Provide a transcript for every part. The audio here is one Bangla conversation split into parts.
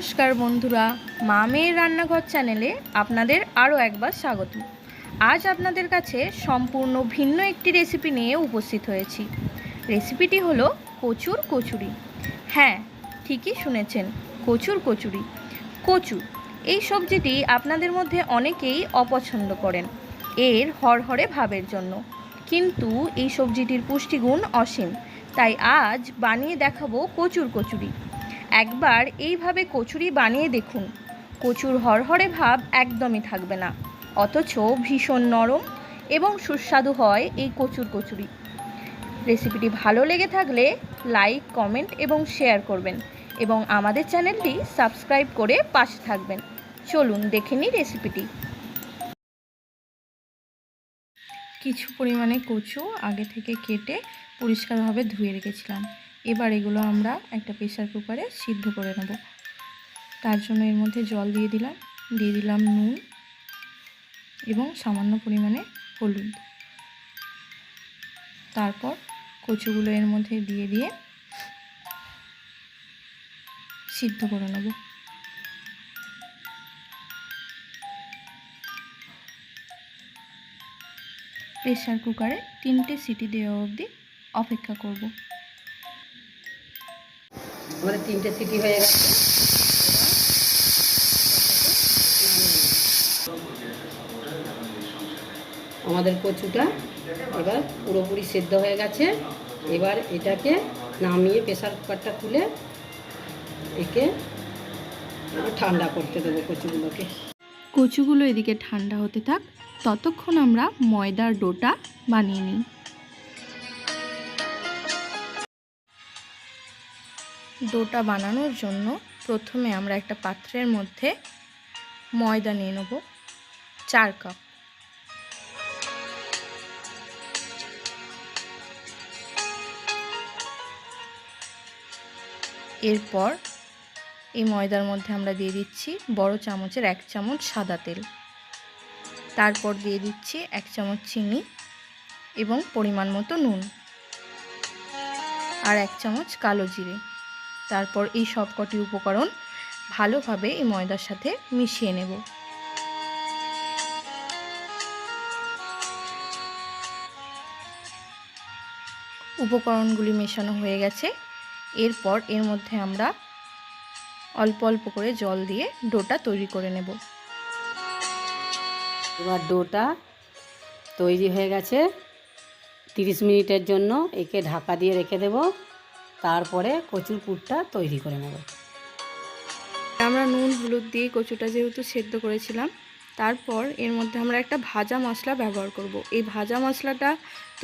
নমস্কার বন্ধুরা মা মেয়ের রান্নাঘর চ্যানেলে আপনাদের আরও একবার স্বাগত। আজ আপনাদের কাছে সম্পূর্ণ ভিন্ন একটি রেসিপি নিয়ে উপস্থিত হয়েছি। রেসিপিটি হলো কচুর কচুরি। হ্যাঁ ঠিকই শুনেছেন, কচুর কচুরি। কচু, এই সবজিটি আপনাদের মধ্যে অনেকেই অপছন্দ করেন, এর হরহরে ভাবের জন্য। কিন্তু এই সবজিটির পুষ্টিগুণ অসীম, তাই আজ বানিয়ে দেখাবো কচুর কচুরি। একবার এইভাবে কচুরি বানিয়ে দেখুন। কচুর হরহরে ভাব একদমই থাকবে না। অথচ ভীষণ নরম এবং সুস্বাদু হয় এই কচুর কচুরি। রেসিপিটি ভালো লেগে থাকলে লাইক, কমেন্ট এবং শেয়ার করবেন এবং আমাদের চ্যানেলটি সাবস্ক্রাইব করে পাশে থাকবেন। চলুন দেখে নিই রেসিপিটি। কিছু পরিমাণে কচু আগে থেকে কেটে পরিষ্কারভাবে ধুয়ে রেখেছিলাম। এবার এগুলো আমরা একটা প্রেশার কুকারে সিদ্ধ করে নেব। তার জন্য এর মধ্যে জল দিয়ে দিলাম দিয়ে দিলাম নুন এবং সামান্য পরিমাণে হলুদ। তারপর কচুগুলো এর মধ্যে দিয়ে দিয়ে সিদ্ধ করে নেব। প্রেসার কুকারে তিনটে সিটি দেওয়া অবধি অপেক্ষা করব। আমাদের তিনটে সিটি হয়ে গেছে। আমাদের কচুটা এবার পুরোপুরি সেদ্ধ হয়ে গেছে। এবার এটাকে নামিয়ে প্রেসার কুকারটা খুলে একে ঠান্ডা করতে দেবো কচুগুলোকে। কচুগুলো এদিকে ঠান্ডা হতে থাক, ততক্ষণ আমরা ময়দার ডোটা বানিয়ে নিই। ডোটা বানানোর জন্য প্রথমে আমরা একটা পাত্রের মধ্যে ময়দা নিয়ে নেব, চার কাপ। এরপর এই ময়দার মধ্যে আমরা দিয়ে দিচ্ছি বড় চামচের এক চামচ সাদা তেল। তারপর দিয়ে দিচ্ছি এক চামচ চিনি এবং পরিমাণ মতো নুন আর এক চামচ কালো জিরে। তারপর এই সবকটি উপকরণ ভালোভাবে এই ময়দার সাথে মিশিয়ে নেব। উপকরণগুলি মেশানো হয়ে গেছে। এরপর এর মধ্যে আমরা অল্প অল্প করে জল দিয়ে ডোটা তৈরি করে নেব। এবার ডোটা তৈরি হয়ে গেছে। তিরিশ মিনিটের জন্য একে ঢাকা দিয়ে রেখে দেব। তারপরে কচুর পুরটা তৈরি করে নেব। আমরা নুন, হলুদ দিয়ে কচুটা যেহেতু সেদ্ধ করেছিলাম, তারপর এর মধ্যে আমরা একটা ভাজা মশলা ব্যবহার করব। এই ভাজা মশলাটা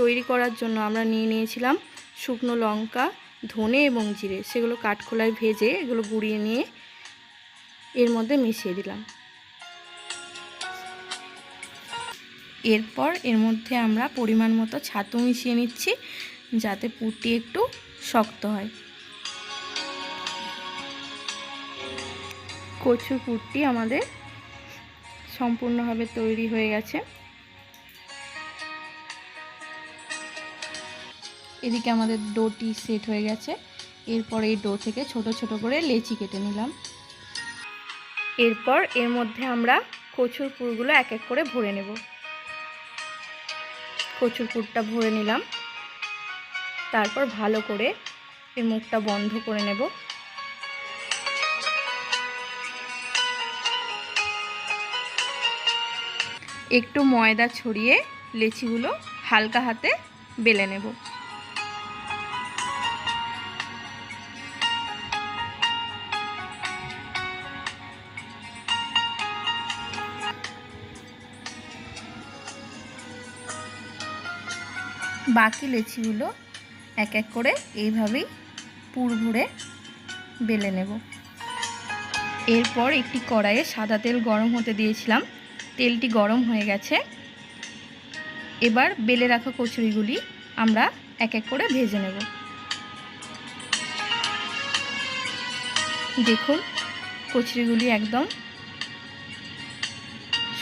তৈরি করার জন্য আমরা নিয়ে নিয়েছিলাম শুকনো লঙ্কা, ধনে এবং জিরে। সেগুলো কাঠখোলায় ভেজে এগুলো গুঁড়িয়ে নিয়ে এর মধ্যে মিশিয়ে দিলাম। এরপর এর মধ্যে আমরা পরিমাণ মতো ছাতু মিশিয়ে নিচ্ছি, যাতে পুরটি একটু শক্ত হয়। কচুর পুরটি আমাদের সম্পূর্ণভাবে তৈরি হয়ে গেছে। এদিকে আমাদের ডোটি সেট হয়ে গেছে। এরপর এই ডো থেকে ছোট ছোট করে লেচি কেটে নিলাম। এরপর এর মধ্যে আমরা কচুর পুরগুলো এক এক করে ভরে নেব। কচুর পুরটা ভরে নিলাম। তারপর ভালো করে এর মুখটা বন্ধ করে নেব। একটু ময়দা ছড়িয়ে লেচিগুলো হালকা হাতে বেলে নেব। বাকি লেচিগুলো এক এক করে এইভাবেই পুর ভরে বেলে নেব। এরপর একটি কড়াইয়ে সাদা তেল গরম হতে দিয়েছিলাম। তেলটি গরম হয়ে গেছে। এবার বেলে রাখা কচুরিগুলি আমরা এক এক করে ভেজে নেব। দেখুন, কচুরিগুলি একদম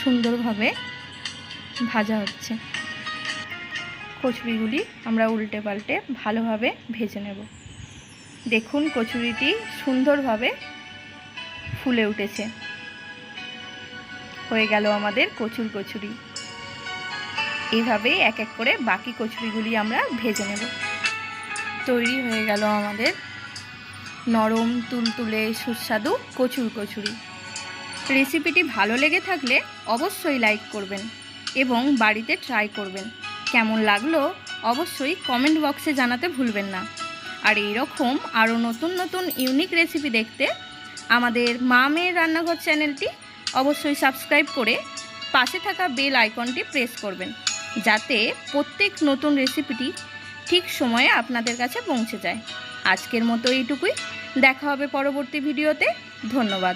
সুন্দরভাবে ভাজা হচ্ছে। কচুরিগুলি আমরা উল্টে পাল্টে ভালোভাবে ভেজে নেব। দেখুন কচুরিটি সুন্দরভাবে ফুলে উঠেছে। হয়ে গেল আমাদের কচুর কচুরি। এইভাবেই এক এক করে বাকি কচুরিগুলি আমরা ভেজে নেব। তৈরি হয়ে গেল আমাদের নরম, তুলতুলে, সুস্বাদু কচুর কচুরি। রেসিপিটি ভালো লেগে থাকলে অবশ্যই লাইক করবেন এবং বাড়িতে ট্রাই করবেন। কেমন লাগল অবশ্যই কমেন্ট বক্সে জানাতে ভুলবেন না। আর এই রকম আরও নতুন নতুন ইউনিক রেসিপি দেখতে আমাদের মা মেয়ের রান্নাঘর চ্যানেলটি অবশ্যই সাবস্ক্রাইব করে পাশে থাকা বেল আইকনটি প্রেস করবেন, যাতে প্রত্যেক নতুন রেসিপিটি ঠিক সময়ে আপনাদের কাছে পৌঁছে যায়। আজকের মতো এইটুকুই, দেখা হবে পরবর্তী ভিডিওতে ধন্যবাদ।